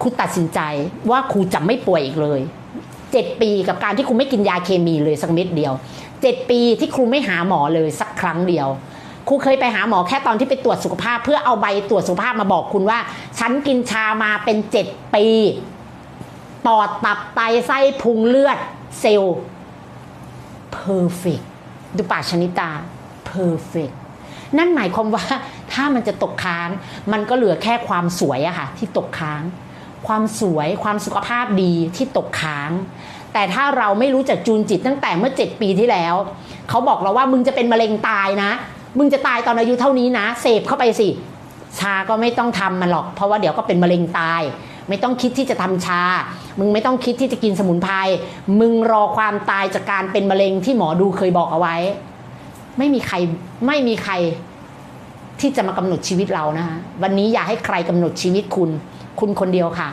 ครูตัดสินใจว่าครูจะไม่ป่วยอีกเลยเจ็ดปีกับการที่ครูไม่กินยาเคมีเลยสักเม็ดเดียวเจ็ดปีที่ครูไม่หาหมอเลยสักครั้งเดียวครูเคยไปหาหมอแค่ตอนที่ไปตรวจสุขภาพ เพื่อเอาใบตรวจสุขภาพมาบอกคุณว่า ฉันกินชามาเป็นเจ็ดปีปอดตับไตไส้พุงเลือด เซลล์ perfect ดูปากชนิตา perfect นั่นหมายความว่าถ้ามันจะตกค้าง มันก็เหลือแค่ความสวยอะค่ะ ที่ตกค้าง ความสวยความสุขภาพดีที่ตกค้าง แต่ถ้าเราไม่รู้จักจูนจิตตั้งแต่เมื่อ 7 ปีที่แล้ว เขาบอกเราว่ามึงจะเป็นมะเร็งตายนะ มึงจะตายตอนอายุเท่านี้นะ เสพเข้าไปสิ ชาก็ไม่ต้องทำมันหรอก เพราะว่าเดี๋ยวก็เป็นมะเร็งตาย ไม่ต้องคิดที่จะทำชา มึงไม่ต้องคิดที่จะกินสมุนไพรมึงรอความตายจากการเป็นมะเร็งที่หมอดูเคยบอกเอาไว้ ไม่มีใครไม่มีใคร ที่จะมากำหนดชีวิตเรานะคะวันนี้อย่าให้ใครกำหนดชีวิตคุณคุณคนเดียวค่ะ